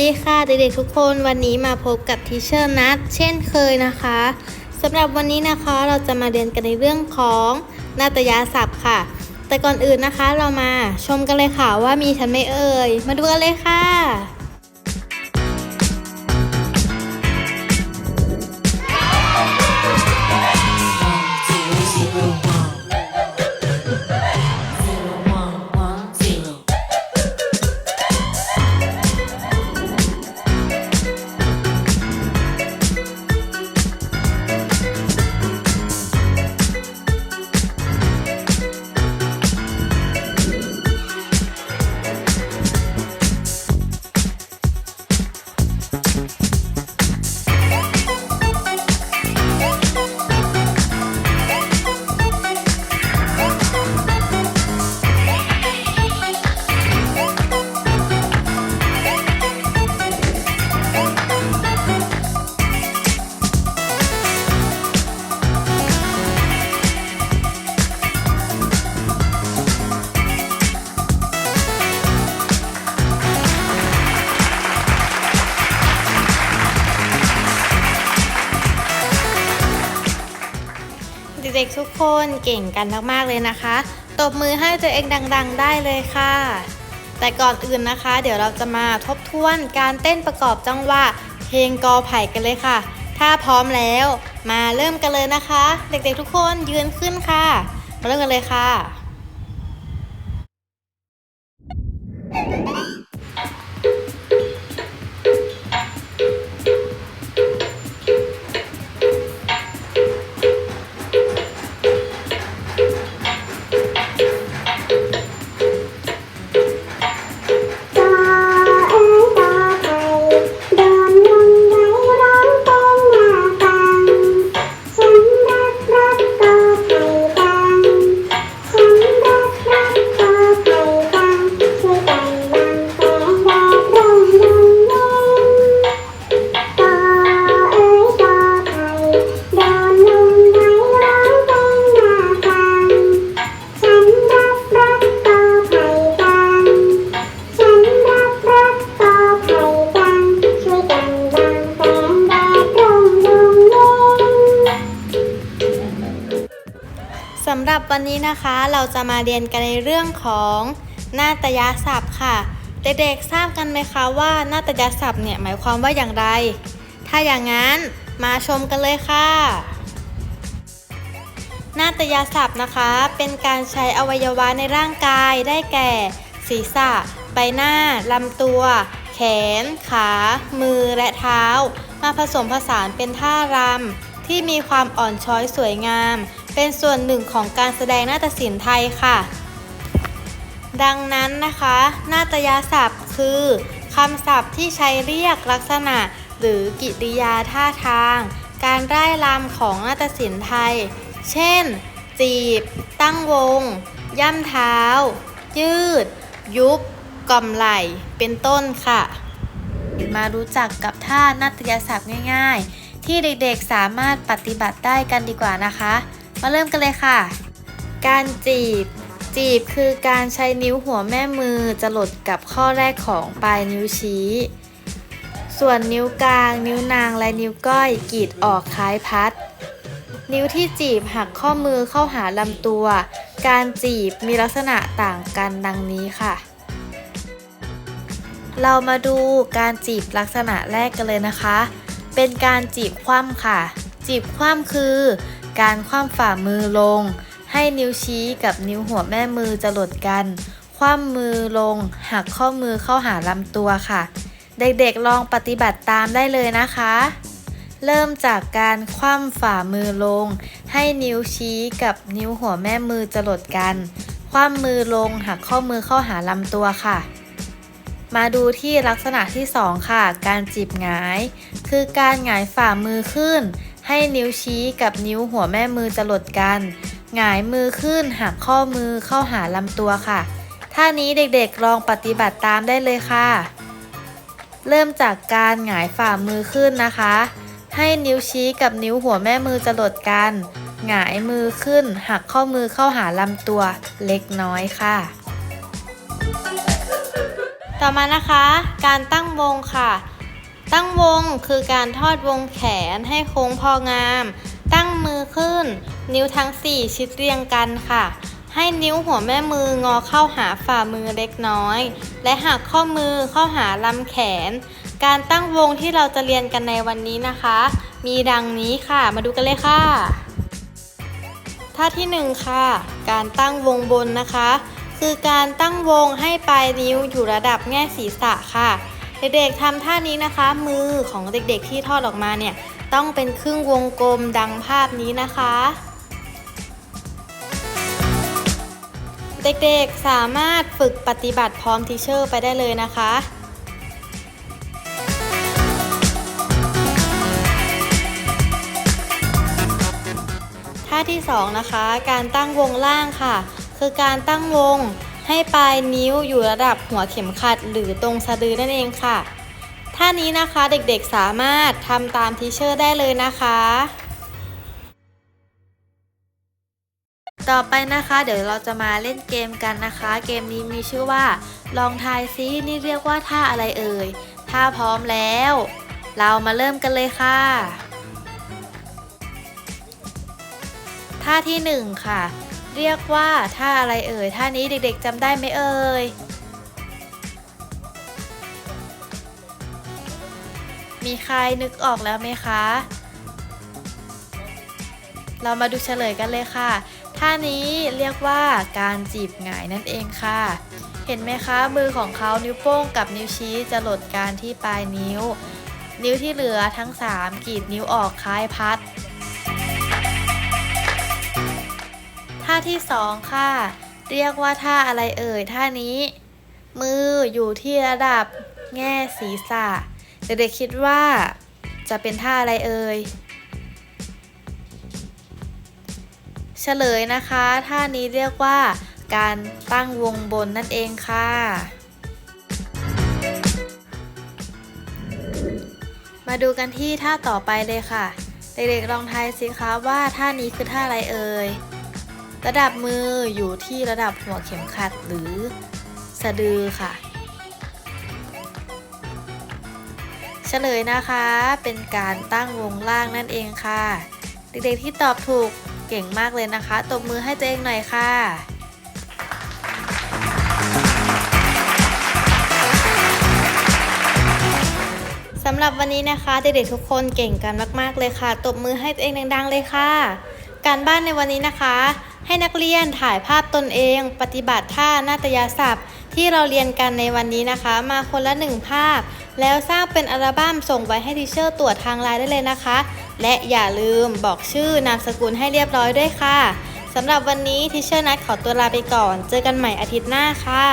ดีค่ะเด็กๆทุกคนวันนี้มาพบกับทิเชอร์นัทเช่นเคยนะคะสำหรับวันนี้นะคะเราจะมาเรียนกันในเรื่องของนาตยาศัพท์ค่ะ แต่ก่อนอื่นนะคะเรามาชมกันเลยค่ะว่ามีฉันไหม่เอ่ย มาดูกันเลยค่ะ ด็กๆทุกคนเก่งกันมากๆเลยนะคะ ตบมือให้ตัวเองดัง ๆ ได้เลยค่ะ แต่ก่อนอื่นนะคะ เดี๋ยวเราจะมาทบทวนการเต้นประกอบจังหวะเพลงกอไผ่กันเลยค่ะ ถ้าพร้อมแล้ว มาเริ่มกันเลยนะคะ เด็กๆทุกคนยืนขึ้นค่ะ มาเริ่มกันเลยค่ะ หรับวันนี้นะคะเราจะมาเรียนกันในเรื่องของนาตยศัพท์ค่ะ เด็กๆทราบกันไหมคะว่านาตยศัพท์เนี่ยหมายความว่าอย่างไร ถ้าอย่างนั้นมาชมกันเลยค่ะนาตยศัพท์นะคะ เป็นการใช้อวัยวะในร่างกายได้แก่ ศีรษะ ใบหน้าลำตัว แขน ขา มือและเท้า มาผสมผสานเป็นท่ารำที่มีความอ่อนช้อยสวยงาม เป็นส่วนหนึ่งของการแสดงนาฏศิลป์ไทยค่ะ ดังนั้นนะคะ นาตยศัพท์คือคำศัพท์ที่ใช้เรียกลักษณะ หรือกิริยาท่าทาง การร่ายรำของนาฏศิลป์ไทย เช่น จีบ ตั้งวง ย่ำเท้า ยืด ยุบกล่อมไหลเป็นต้นค่ะ มารู้จักกับท่านาฏยศัพท์ง่าย ๆ ที่เด็กๆสามารถปฏิบัติได้กันดีกว่านะคะ มาเริ่มกันเลยค่ะ การจีบ จีบคือการใช้นิ้วหัวแม่มือจะหลดกับข้อแรกของปลายนิ้วชี้ ส่วนนิ้วกลาง นิ้วนางและนิ้วก้อยกรีดออกคล้ายพัด นิ้วที่จีบหักข้อมือเข้าหาลำตัว การจีบมีลักษณะต่างกันดังนี้ค่ะ เรามาดูการจีบลักษณะแรกกันเลยนะคะ เป็นการจีบคว่ำค่ะ จีบคว่ำคือ การคว่ำฝ่ามือลง ให้นิ้วชี้กับนิ้วหัวแม่มือจะหลดกัน คว่ำมือลง หักข้อมือเข้าหาลำตัวค่ะ เด็กๆลองปฏิบัติตามได้เลยนะคะ เริ่มจากการคว่ำฝ่ามือลง ให้นิ้วชี้กับนิ้วหัวแม่มือจะหลดกัน คว่ำมือลง หักข้อมือเข้าหาลำตัวค่ะมาดูที่ลักษณะที่ 2 ค่ะ การจีบหงาย คือการหงายฝ่ามือขึ้น ให้นิ้วชี้กับนิ้วหัวแม่มือจะหลดกันหงายมือขึ้นหักข้อมือเข้าหาลำตัวค่ะท่านี้เด็กๆลองปฏิบัติตามได้เลยค่ะ เริ่มจากการหงายฝ่ามือขึ้นนะคะ ให้นิ้วชี้กับนิ้วหัวแม่มือจะหลดกันหงายมือขึ้น หักข้อมือเข้าหาลำตัวเล็กน้อยค่ะ ต่อมานะคะ การตั้งวงค่ะ ตั้งวงคือการทอดวงแขนให้โค้งพองาม ตั้งมือขึ้น นิ้วทั้ง 4 ชิดเรียงกันค่ะ ให้นิ้วหัวแม่มืองอเข้าหาฝ่ามือเล็กน้อย และหักข้อมือเข้าหาลำแขน การตั้งวงที่เราจะเรียนกันในวันนี้นะคะ มีดังนี้ค่ะ มาดูกันเลยค่ะ ท่าที่หนึ่งค่ะ การตั้งวงบนนะคะ คือการตั้งวงให้ปลายนิ้วอยู่ระดับแง่ศีรษะค่ะ เด็กๆทำท่านี้นะคะ มือของเด็กๆที่ทอดออกมาเนี่ย ต้องเป็นครึ่งวงกลมดังภาพนี้นะคะ เด็กๆสามารถฝึกปฏิบัติพร้อมทีเชอร์ไปได้เลยนะคะท่าที่2นะคะ การตั้งวงล่างค่ะ คือการตั้งวง ให้ปลายนิ้วอยู่ระดับหัวเข็มขัดหรือตรงสะดือนั่นเองค่ะ ท่านี้นะคะเด็กๆสามารถทำตามทีเชอร์ได้เลยนะคะ ต่อไปนะคะ เดี๋ยวเราจะมาเล่นเกมกันนะคะ เกมนี้มีชื่อว่า ลองทายซินี่เรียกว่าท่าอะไรเอ่ย ถ้าพร้อมแล้ว เรามาเริ่มกันเลยค่ะท่าที่หนึ่งค่ะ เรียกว่าท่าอะไรเอ่ยท่านี้เด็กๆจำได้ไหมเอ่ยมีใครนึกออกแล้วไหมคะ เรามาดูเฉลยกันเลยค่ะ ท่านี้เรียกว่าการจีบหงายนั่นเองค่ะ เห็นไหมคะ มือของเขานิ้วโป้งกับนิ้วชี้จะหลดการที่ปลายนิ้ว นิ้วที่เหลือทั้ง 3กรีดนิ้วออกคล้ายพัด ท่าที่สองค่ะ เรียกว่าท่าอะไรเอ่ยท่านี้ มืออยู่ที่ระดับแง่ศีรษะ เด็กๆคิดว่า จะเป็นท่าอะไรเอ่ยเฉลยนะคะ ท่านี้เรียกว่าการตั้งวงบนนั่นเองค่ะ มาดูกันที่ท่าต่อไปเลยค่ะ เด็กๆลองทายสิคะว่าท่านี้คือท่าอะไรเอ่ย ระดับมืออยู่ที่ระดับหัวเข็มขัดหรือสะดือค่ะ เฉลยนะคะเป็นการตั้งวงล่างนั่นเองค่ะ เด็กๆที่ตอบถูกเก่งมากเลยนะคะ ตบมือให้ตัวเองหน่อยค่ะสำหรับวันนี้นะคะ เด็กๆทุกคนเก่งกันมากๆเลยค่ะ ตบมือให้ตัวเองดังๆเลยค่ะ การบ้านในวันนี้นะคะ ให้นักเรียนถ่ายภาพตนเอง ปฏิบัติท่านาฏยศัพท์ ที่เราเรียนกันในวันนี้นะคะ มาคนละหนึ่งภาพ แล้วสร้างเป็นอัลบั้มส่งไว้ให้ทีเชอร์ตรวจทางไลน์ได้เลยนะคะ และอย่าลืมบอกชื่อนามสกุลให้เรียบร้อยด้วยค่ะสำหรับวันนี้ทีเชอร์นัดขอตัวลาไปก่อน เจอกันใหม่อาทิตย์หน้าค่ะ